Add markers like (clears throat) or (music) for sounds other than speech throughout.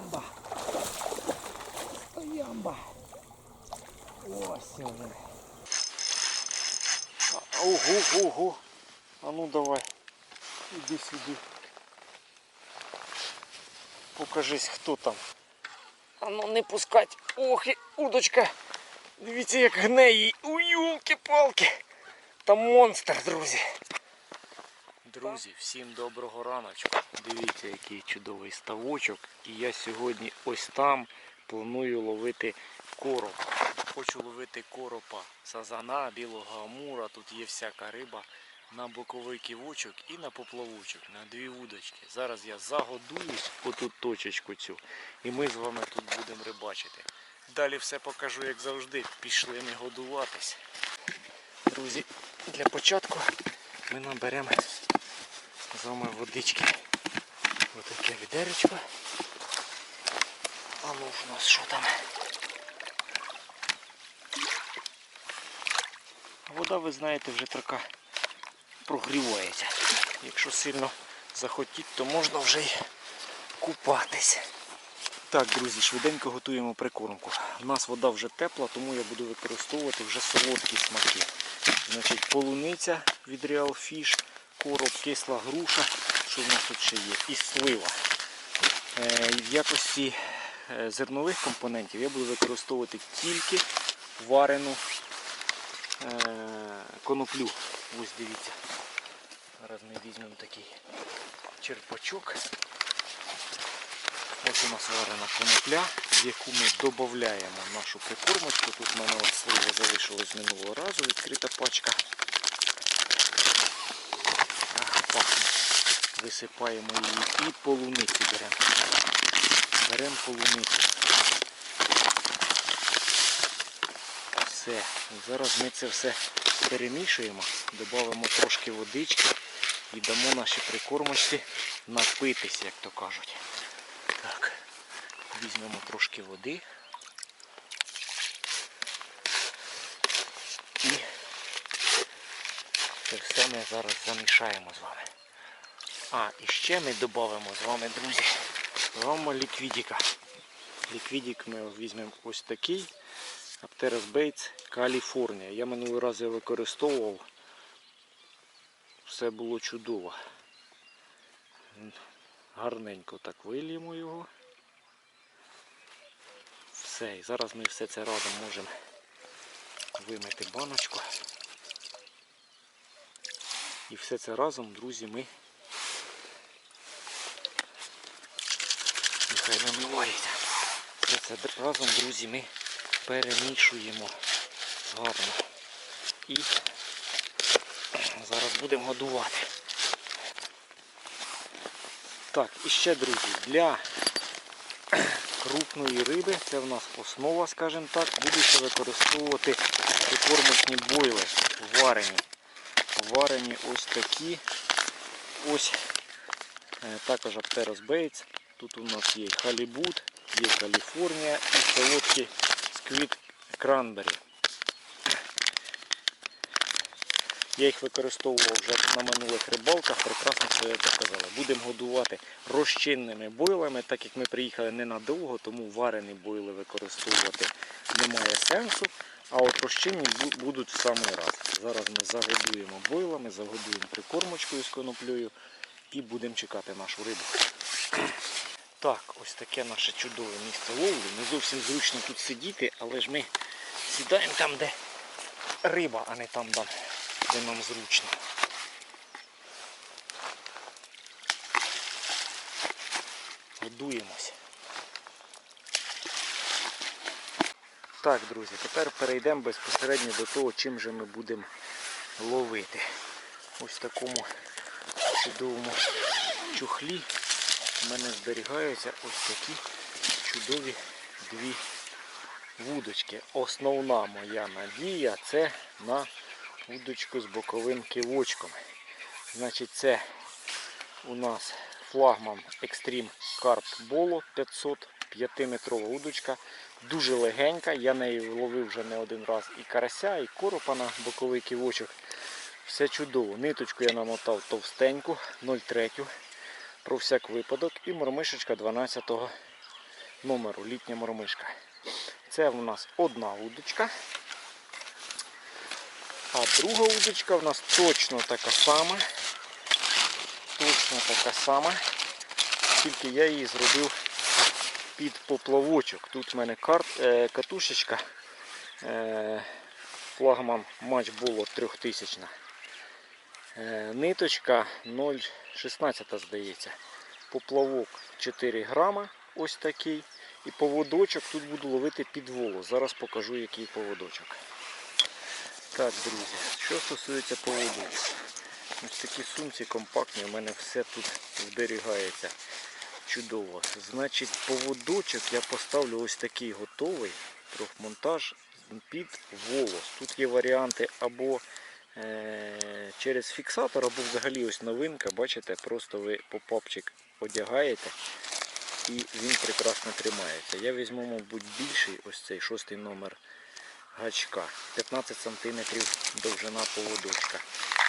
Стоямба. Стоямба. Ось вже. А, Ого, ого. А ну давай. Іди сюди. Покажись, хто там. А ну не пускать. Ох, і удочка. Дивіться, як гне її. У юлки-палки. Там монстр, друзі. Друзі, всім доброго раночку. Дивіться, який чудовий ставочок. І я сьогодні ось там планую ловити короб. Хочу ловити коропа, сазана, білого амура. Тут є всяка риба на боковий ківочок і на поплавочок, на дві удочки. Зараз я загодуюсь отут точечку цю. І ми з вами тут будемо рибачити. Далі все покажу, як завжди. Пішли не годуватись. Друзі, для початку ми наберемо вами водички. Отаке відеречко. А ну в нас що там? Вода, ви знаєте, вже така прогрівається. Якщо сильно захотіть, то можна вже й купатись. Так, друзі, швиденько готуємо прикормку. У нас вода вже тепла, тому я буду використовувати вже солодкі смаки. Значить, полуниця від Real Fish, короб, кисла груша, що в нас тут ще є, і слива. Е, в якості е, зернових компонентів я буду використовувати тільки варену е, коноплю. Ось дивіться. Зараз ми візьмемо такий черпачок. Ось у нас варена конопля, в яку ми додаємо нашу прикормочку. Тут в мене слива залишилась з минулого разу, відкрита пачка. Ах, пахне. Висипаємо її і полуниці беремо. Беремо полуницю. Все. Зараз ми це все перемішуємо, додамо трошки водички і дамо нашій прикормочці напитися, як то кажуть. Так, візьмемо трошки води. Це все ми зараз замішаємо з вами. А, і ще ми додамо з вами, друзі, вами ліквідіка. Ліквідік ми візьмемо ось такий. Apteros Bates Каліфорнія. Я минулий раз його використовував. Все було чудово. Гарненько так виліємо його. Все, і зараз ми все це разом можемо вимити баночку. І все це разом, друзі, ми нехай вимивається. Все це разом, друзі, ми перемішуємо гарно. І зараз будемо годувати. Так, і ще, друзі, для крупної риби, це в нас основа, скажімо так, будете використовувати прикормочні бойли варені. Варені ось такі. Ось е, також Apteros Bates. Тут у нас є халібут, є Каліфорнія і солодкі сквіт кранбері. Я їх використовував вже на минулих рибалках, прекрасно себе показали. Будемо годувати розчинними бойлами, так як ми приїхали ненадовго, тому варені бойли використовувати немає сенсу. А от розчинні будуть в самий раз. Зараз ми загодуємо бойлами, загодуємо прикормочкою з коноплею і будемо чекати нашу рибу. Так, ось таке наше чудове місце ловлі. Не зовсім зручно тут сидіти, але ж ми сідаємо там, де риба, а не там, де нам зручно. Годуємось. Так, друзі, тепер перейдемо безпосередньо до того, чим же ми будемо ловити. Ось в такому чудовому чухлі в мене зберігаються ось такі чудові дві вудочки. Основна моя надія це на вудочку з боковим кивочком. Значить, це у нас флагман Extreme Carp Bolo 500 5-метрова удочка. Дуже легенька. Я нею ловив вже не один раз і карася, і коропа на боковий кивочок. Все чудово. Ниточку я намотав товстеньку, 0,3 про всяк випадок. І мормишечка 12 номеру літня мормишка. Це в нас одна удочка. А друга удочка в нас точно така сама. Точно така сама. Тільки я її зробив під поплавочок. Тут в мене карт, е, катушечка. Е, флагман матч було 3000. Е, ниточка 0,16 здається. Поплавок 4 грама. Ось такий. І поводочок тут буду ловити під волос. Зараз покажу який поводочок. Так, друзі, що стосується поводочку. Ось такі сумці компактні, у мене все тут зберігається чудово. Значить, поводочок я поставлю ось такий готовий, трьохмонтаж під волос. Тут є варіанти або е- через фіксатор, або взагалі ось новинка. Бачите, просто ви попапчик одягаєте і він прекрасно тримається. Я візьму, мабуть, більший ось цей шостий номер гачка. 15 см довжина поводочка.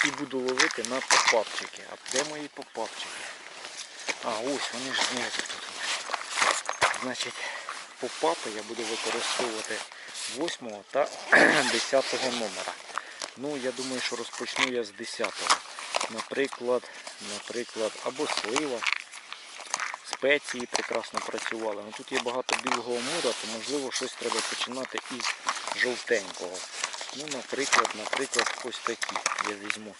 І буду ловити на попапчики. А де мої попапчики? А, ось вони ж знизу тут. Значить, попапи я буду використовувати 8 та (clears throat) 10 номера. Ну, я думаю, що розпочну я з 10. Наприклад, наприклад, або слива. Спеції прекрасно працювали. Ну, тут є багато білого амура, то можливо щось треба починати із жовтенького. Ну, наприклад, наприклад, ось такі. Я візьму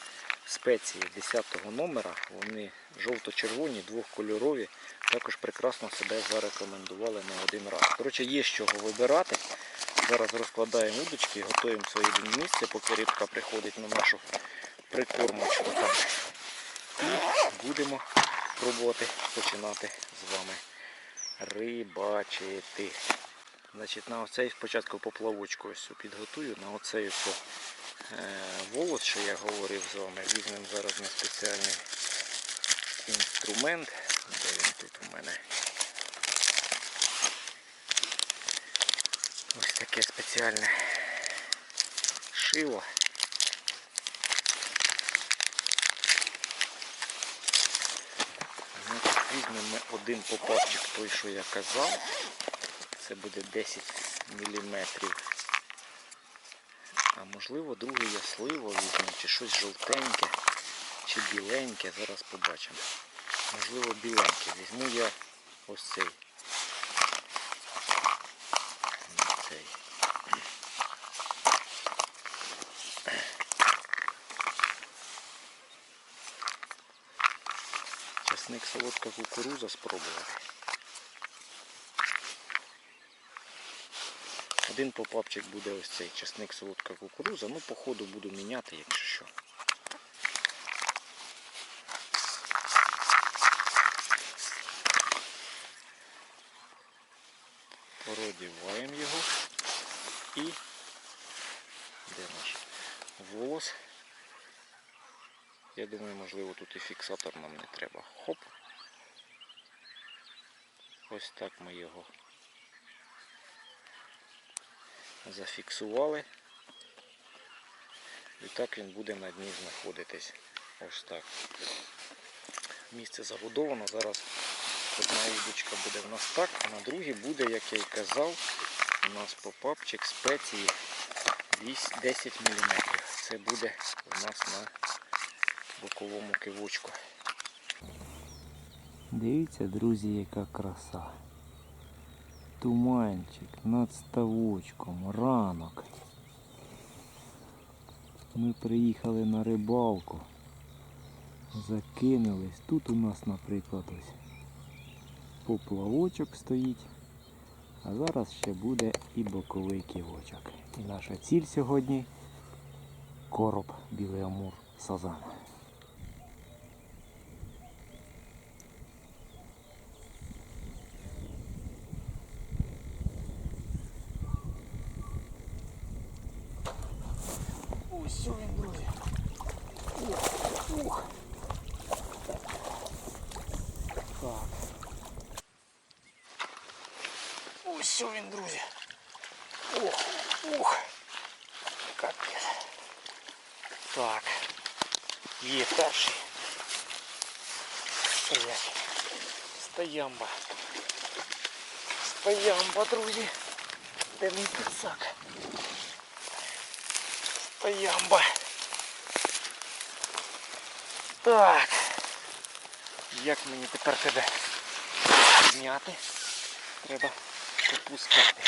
спеції 10 номера. Вони жовто-червоні, двохкольорові. Також прекрасно себе зарекомендували не один раз. Коротше, є з чого вибирати. Зараз розкладаємо удочки готуємо своє місце, поки рибка приходить на нашу прикормочку. Там. І будемо пробувати починати з вами рибачити. Значить, на оцей спочатку поплавочку ось підготую, на оцей ось е, волос, що я говорив з вами, візьмемо зараз на спеціальний інструмент. Де він тут у мене? Ось таке спеціальне шило. Значить, візьмемо один попавчик, той, що я казав. Це буде 10 мм. А можливо другий я сливо візьму, чи щось жовтеньке, чи біленьке, зараз побачимо. Можливо біленьке. Візьму я ось цей. Цей. Часник солодка кукуруза спробувати. Один попапчик буде ось цей часник солодка кукуруза. Ну, по ходу буду міняти, якщо що. Продіваємо його і де наш волос. Я думаю, можливо, тут і фіксатор нам не треба. Хоп. Ось так ми його зафіксували. І так він буде на дні знаходитись. Ось так. Місце забудовано. Зараз одна удочка буде в нас так, а на другій буде, як я й казав, у нас попапчик спеції 10 мм. Це буде у нас на боковому кивочку. Дивіться, друзі, яка краса. Туманчик над ставочком, ранок. Ми приїхали на рибалку. Закинулись. Тут у нас, наприклад, ось поплавочок стоїть. А зараз ще буде і боковий ківочок. І наша ціль сьогодні короб білий амур сазан. Ось він, друзі. Ух, ух. Так. Ось він, друзі. Ох, ух. Капець. Так. Є перший. Стоять. Стоямба. Стоямба, друзі. Де мій підсак? Стоямба. Так. Як мені тепер тебе зняти? Треба опускати.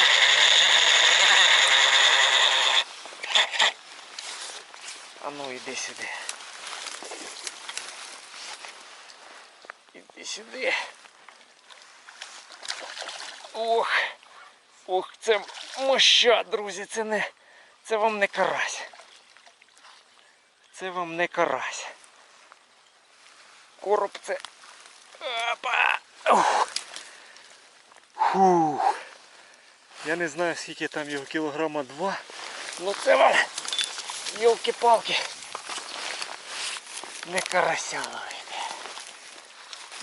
А ну іди сюди. Іди сюди. Ох. Ох, це моща, друзі, це не. Це вам не карась. Це вам не карась. Короб це. Опа! Ух. Фух. Я не знаю скільки там його кілограма два. Ну це вам. Йолки-палки. Не карася ловити.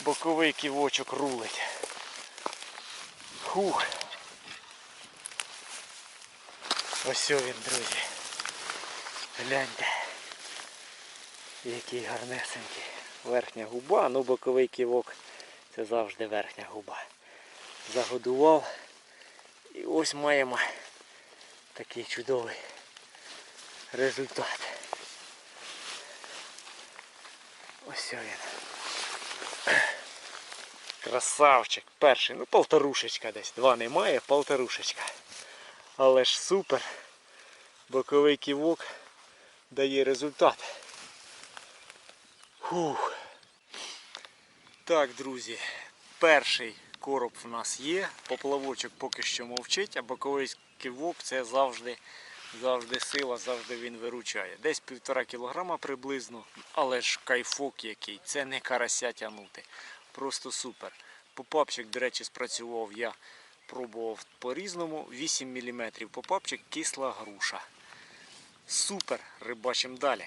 Боковий ківочок рулить. Хух. Ось він, друзі. Гляньте. Який гарнесенький. Верхня губа, ну боковий ківок це завжди верхня губа. Загодував. І ось маємо такий чудовий результат. Ось він. Красавчик, перший, ну полторушечка десь. Два немає, полторушечка. Але ж супер. Боковий ківок дає результат. Фух. Так, друзі, перший короб в нас є. Поплавочок поки що мовчить, а боковий ківок це завжди, завжди сила, завжди він виручає. Десь півтора кілограма приблизно, але ж кайфок який, це не карася тягнути. Просто супер. Попапчик, до речі, спрацював я пробував по-різному. 8 мм. Попапчик кисла груша. Супер! Рибачимо далі.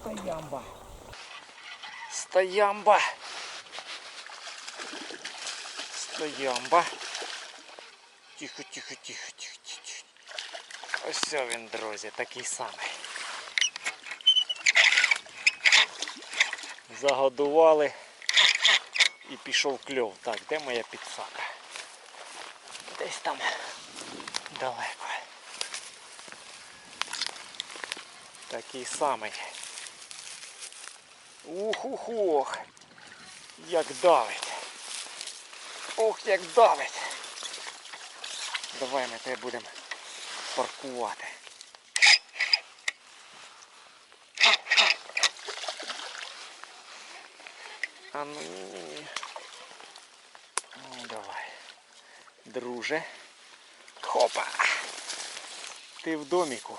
Стоямба. Стоямба. Стоямба. Тихо, тихо, тихо, тихо. тихо. Ось він, друзі, такий самий. Загодували і пішов кльов. Так, де моя підсака? Десь там далеко. Такий самий. Ух-ух-ух. Як давить. Ох, як давить. Давай ми тебе будемо паркувати. А ну. Ну давай. Друже. Хопа. Ти в доміку.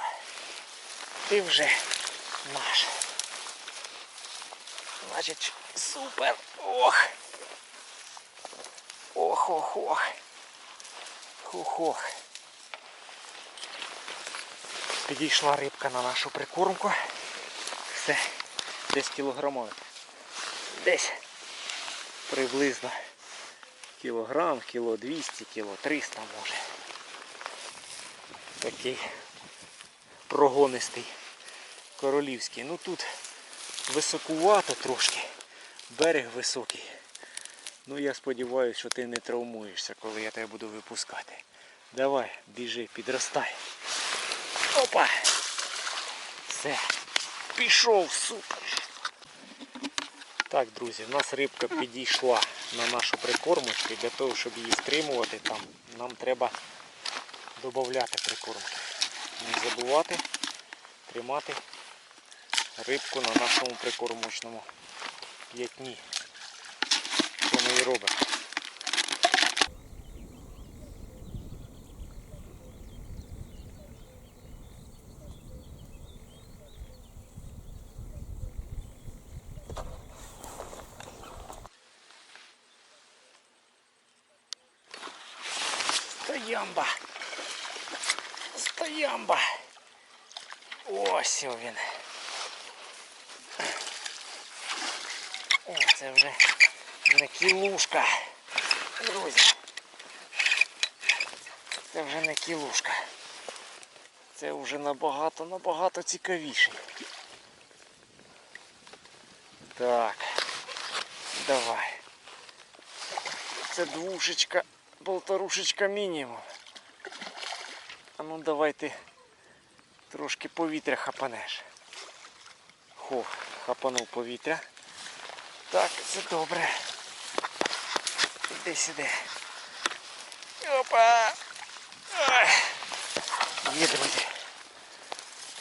Ти вже наш. Значить, супер. Ох. Ох, ох, ох. Ох, ох. Підійшла рибка на нашу прикормку. Все. Десь кілограмове. Десь приблизно кілограм, кіло 200, кіло 300 може. Такий прогонистий королівський. Ну тут високувато трошки. Берег високий. Ну я сподіваюся, що ти не травмуєшся, коли я тебе буду випускати. Давай, біжи, підростай. Опа! Все. Пішов, супер. Так, друзі, в нас рибка підійшла на нашу прикормочку. Для того, щоб її стримувати, там, нам треба додати прикормки. Не забувати тримати рибку на нашому прикормочному п'ятні. Що ми і робимо. Стоямба. Стоямба. Ось він. О, це вже Не кілушка. Друзі. Це вже не кілушка. Це вже набагато, набагато цікавіше. Так. Давай. Це двушечка, полторушечка мінімум. А ну давай ти трошки повітря хапанеш. Хо, хапанув повітря. Так, це добре. Іди сюди. Опа! Є, друзі.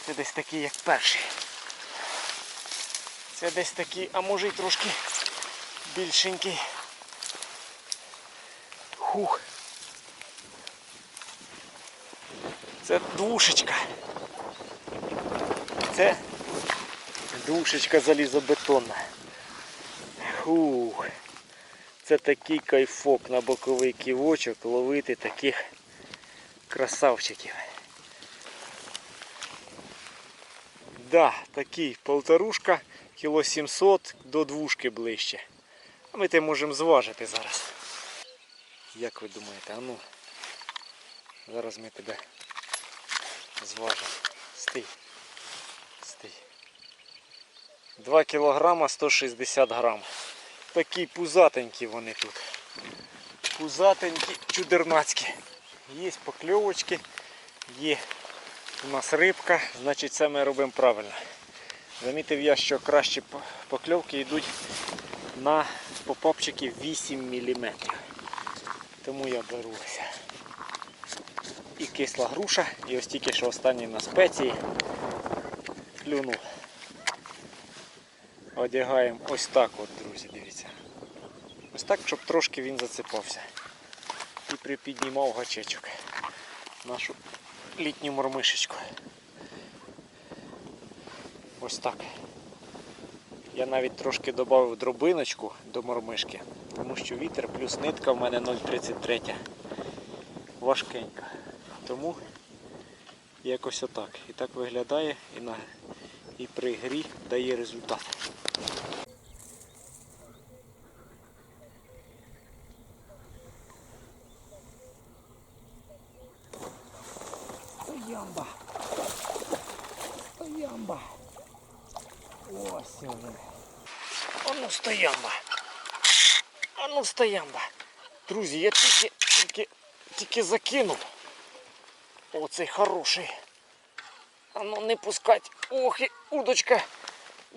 Це десь такий, як перший. Це десь такий, а може й трошки більшенький. Хух. Це душечка. Це душечка залізобетонна. Хух. Це такий кайфок на боковий ківочок ловити таких красавчиків. Да, такий полторушка, кіло 700 до двушки ближче. А ми те можемо зважити зараз. Як ви думаєте, а ну? Зараз ми тебе зважимо. Стій. Стій. 2 кілограма 160 грам. Такі пузатенькі вони тут. Пузатенькі, чудернацькі. Є покльовочки, є у нас рибка, значить це ми робимо правильно. Замітив я, що кращі покльовки йдуть на попапчики 8 мм. Тому я беру ось. І кисла груша, і ось тільки що останній на спеції клюнув. Одягаємо ось так от, друзі, дивіться. Ось так, щоб трошки він зацепався. І припіднімав гачечок. Нашу літню мормишечку. Ось так. Я навіть трошки додав дробиночку до мормишки, тому що вітер плюс нитка в мене 0,33. Важкенька. Тому якось отак. І так виглядає і, на, і при грі дає результат. Стоямба. Стоямба. Ось він. Ану стоямба. Ану стоямба. Друзі, я тільки, тільки, тільки закинув. Оцей хороший. Ану не пускать. Ох, і удочка.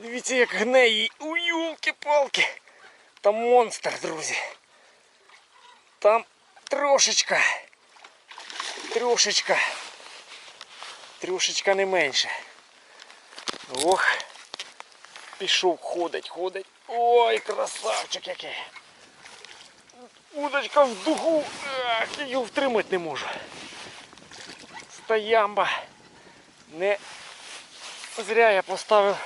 Дивіться, як гне її. У юлки-палки. Там монстр, друзі. Там трошечка. Трошечка. Трошечка не менше. Ох. Пішов, ходить, ходить. Ой, красавчик який. Удочка в духу. Ах, його втримати не можу. Стоямба. Не зря я поставив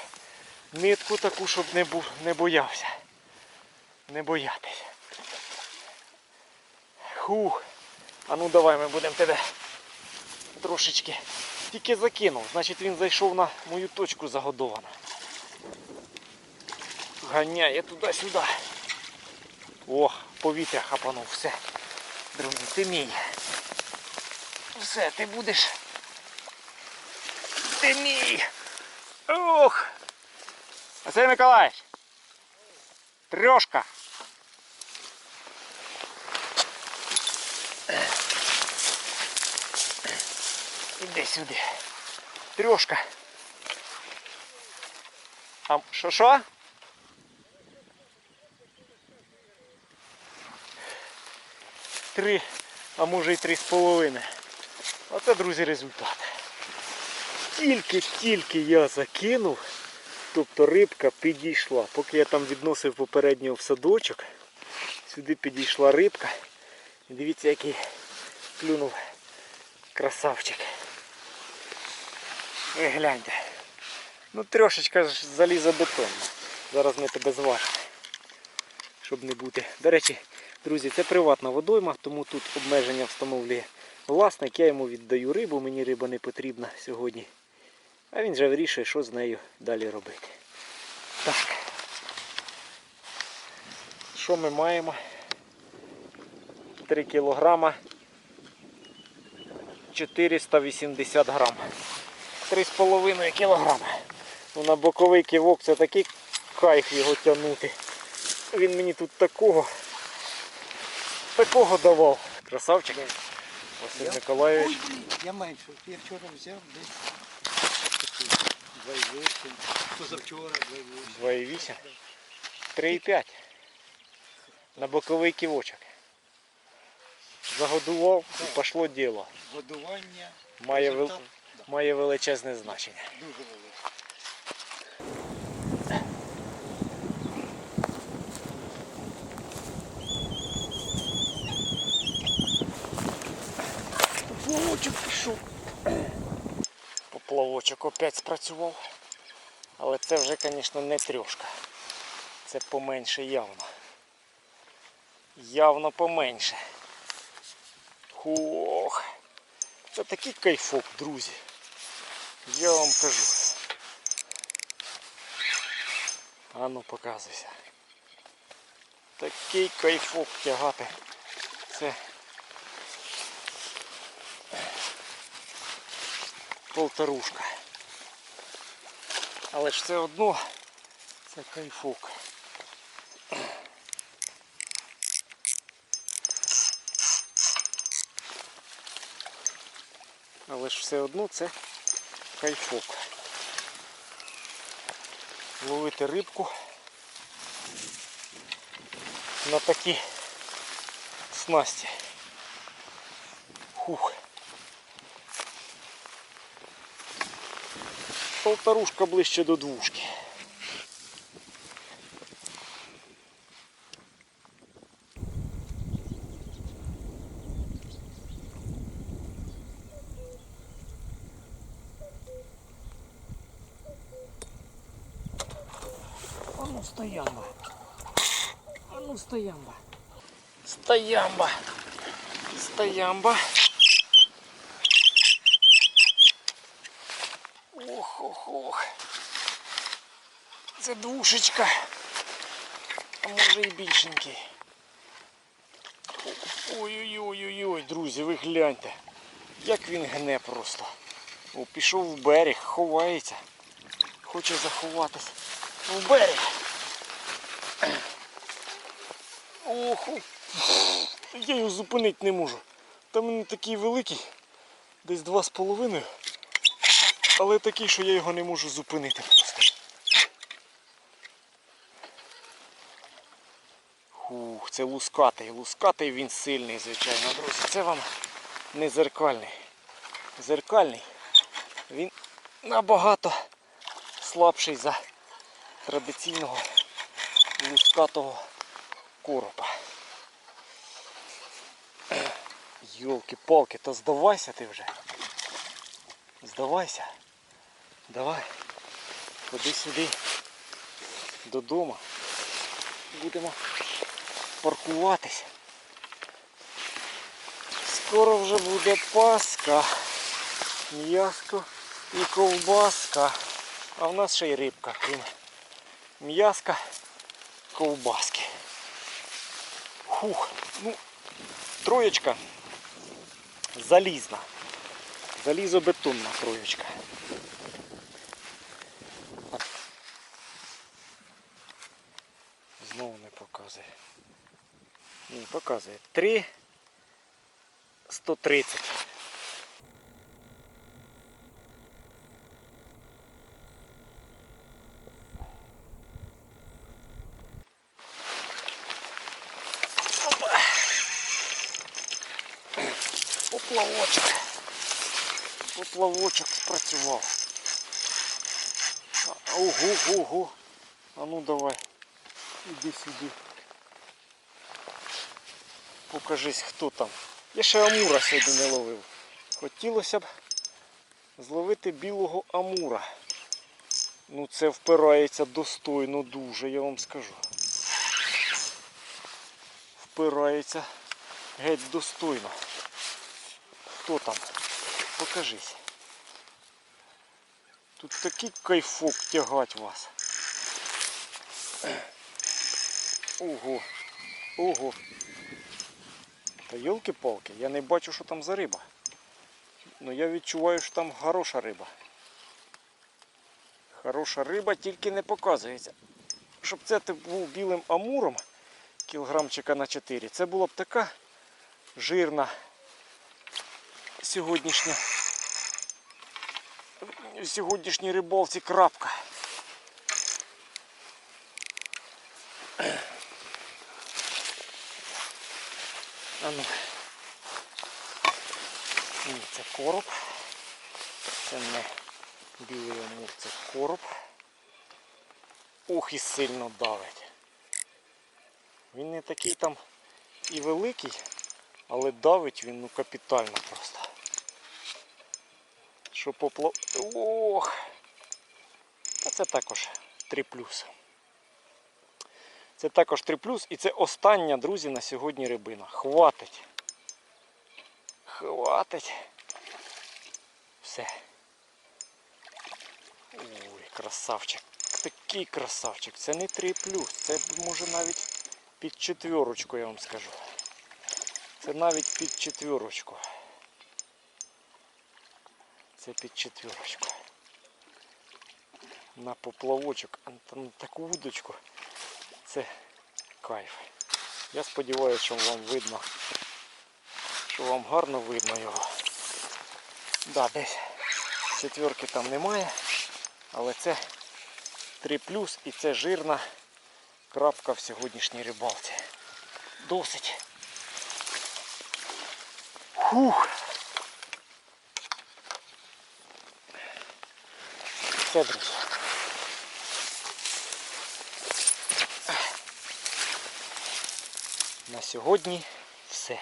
нитку таку, щоб не, бу... не боявся. Не боятись. Хух. А ну давай ми будемо тебе трошечки. Тільки закинув, значить він зайшов на мою точку загодовану. Ганяє туди-сюди. О, повітря хапанув, все. Друзі, ти мій. Все, ти будеш. Ти мій. Ох. Василь Миколаївич. Трьошка. Іди сюди. Трьошка. А що? Три, а може і три з половиною. Оце, друзі, результат. Тільки-тільки я закинув, тобто рибка підійшла. Поки я там відносив попереднього в садочок, сюди підійшла рибка. Дивіться, який клюнув красавчик. Ви гляньте. Ну трошечка ж залізобетонна. Зараз ми тебе зважимо. Щоб не бути. До речі, друзі, це приватна водойма, тому тут обмеження встановлює власник. Я йому віддаю рибу, мені риба не потрібна сьогодні. А він же вирішує, що з нею далі робити. Так. Що ми маємо? 3 кілограма 480 грам. 3,5 кілограма. Ну, на боковий кивок це такий кайф його тягнути. Він мені тут такого такого давав. Красавчик. Василь Я? Миколаївич. Я менше. Я вчора взяв десь 2,8. Позавчора 2,8. 2,8. 3,5. На боковий кивочок. Загодував і пішло діло. Годування Має, вел... Має величезне значення. дуже великий. Поплавочок пішов. Поплавочок опять спрацював. Але це вже, звісно, не трьошка. Це поменше явно. Явно поменше. Ох. Це такий кайфок, друзі. Я вам кажу. А ну показуйся. Такий кайфок тягати. Це полторушка. Але ж все одно це кайфук. Але ж все одно це кайфук. Ловити рибку на такі снасті. Хух. Полторушка ближче до двушки. А ну стоямба. А ну стоямба. Стоямба. Стоямба. Ох, ох, ох. Це душечка. А може і більшенький. Ой-ой-ой-ой-ой, друзі, ви гляньте. Як він гне просто. О, пішов в берег, ховається. Хоче заховатись. В берег. Ох, я його зупинити не можу. Там він такий великий, десь два з половиною. Але такий, що я його не можу зупинити просто. Ух, це лускатий. Лускатий він сильний, звичайно, друзі. Це вам не зеркальний. Зеркальний. Він набагато слабший за традиційного лускатого коропа. Йолки-палки, то здавайся ти вже. Здавайся. Давай. Ходи сюди. Додому. Будемо паркуватись. Скоро вже буде Пасха. М'яско і ковбаска. А в нас ще й рибка, крім м'яска, ковбаски. Фух, ну, троєчка залізна. Залізобетонна троєчка. Знову не показує. Ні, показує. 3 130. Опа. Поплавочок. Поплавочок спрацював. А, Ого, ого. А ну давай. Іди сюди. Покажись, хто там. Я ще амура сьогодні не ловив. Хотілося б зловити білого амура. Ну це впирається достойно дуже, я вам скажу. Впирається геть достойно. Хто там? Покажись. Тут такий кайфок тягать вас. Ого, Ого. Та йолки-палки, я не бачу, що там за риба. Ну я відчуваю, що там хороша риба. Хороша риба тільки не показується. Щоб це був білим амуром, кілограмчика на 4, це була б така жирна сьогоднішня сьогоднішній рибалці крапка. А ну. Ні, це короб. Це не білий амур, це короб. Ух і сильно давить. Він не такий там і великий, але давить він ну капітально просто. Що поплав... Ох! Та це також 3 плюс. Це також 3 плюс і це остання, друзі, на сьогодні рибина. Хватить. Хватить. Все. Ой, красавчик. Такий красавчик. Це не 3 плюс. Це може навіть під четверочку, я вам скажу. Це навіть під четверочку. Це під четверочку. На поплавочок, а на таку вудочку. Це кайф. Я сподіваюся, що вам видно, що вам гарно видно його. Да, десь четверки там немає, але це 3 плюс і це жирна крапка в сьогоднішній рибалці. Досить. Фух. Все, друзі. На сьогодні все.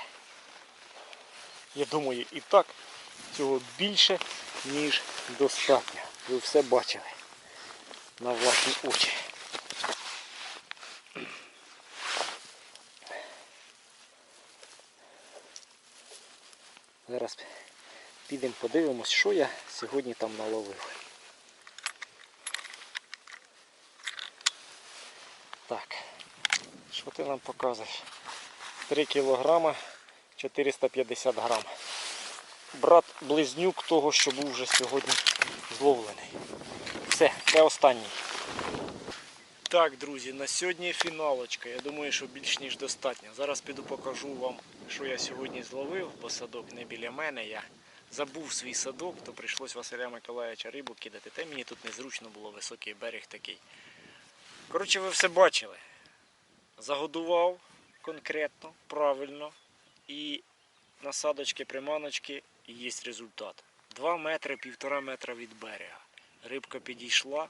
Я думаю, і так цього більше, ніж достатньо. Ви все бачили на власні очі. Зараз підемо подивимось, що я сьогодні там наловив. Так, що ти нам показуєш? 3 кілограма 450 грам. Брат близнюк того, що був вже сьогодні зловлений. Все, це останній. Так, друзі, на сьогодні фіналочка. Я думаю, що більш ніж достатньо. Зараз піду покажу вам, що я сьогодні зловив, бо садок не біля мене. Я забув свій садок, то прийшлось Василя Миколаївича рибу кидати. Та мені тут незручно було, високий берег такий. Коротше, ви все бачили. Загодував конкретно, правильно. І насадочки, приманочки і є результат. 2 метри, півтора метра від берега. Рибка підійшла,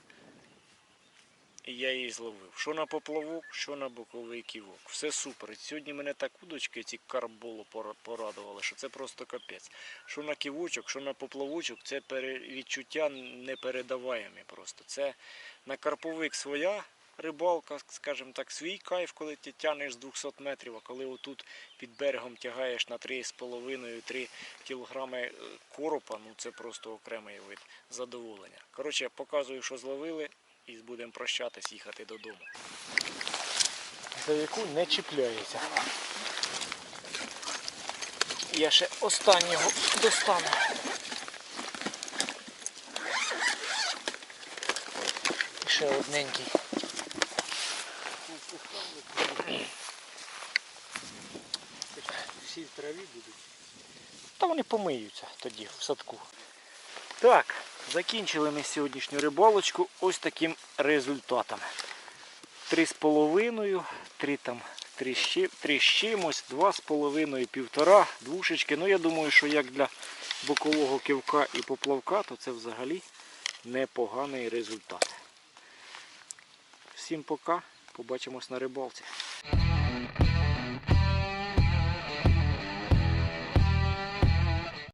і я її зловив. Що на поплавок, що на боковий ківок. Все супер. І Сьогодні мене так удочки, ці карболу порадували, що це просто капець. Що на ківочок, що на поплавочок, це відчуття непередаваємі просто. Це на карповик своя рибалка, скажімо так, свій кайф, коли ти тягнеш з 200 метрів, а коли отут під берегом тягаєш на 3,5-3 кілограми е, коропа, ну це просто окремий вид задоволення. Коротше, показую, що зловили, і будемо прощатись, їхати додому. За яку не чіпляється. Я ще останнього достану. Ще одненький. Всі в траві будуть. Та вони помиються тоді в садку. Так, закінчили ми сьогоднішню рибалочку ось таким результатом. Три з половиною, три там, три з чимось, два з половиною, півтора, двушечки. Ну я думаю, що як для бокового кивка і поплавка, то це взагалі непоганий результат. Всім пока, побачимось на рибалці.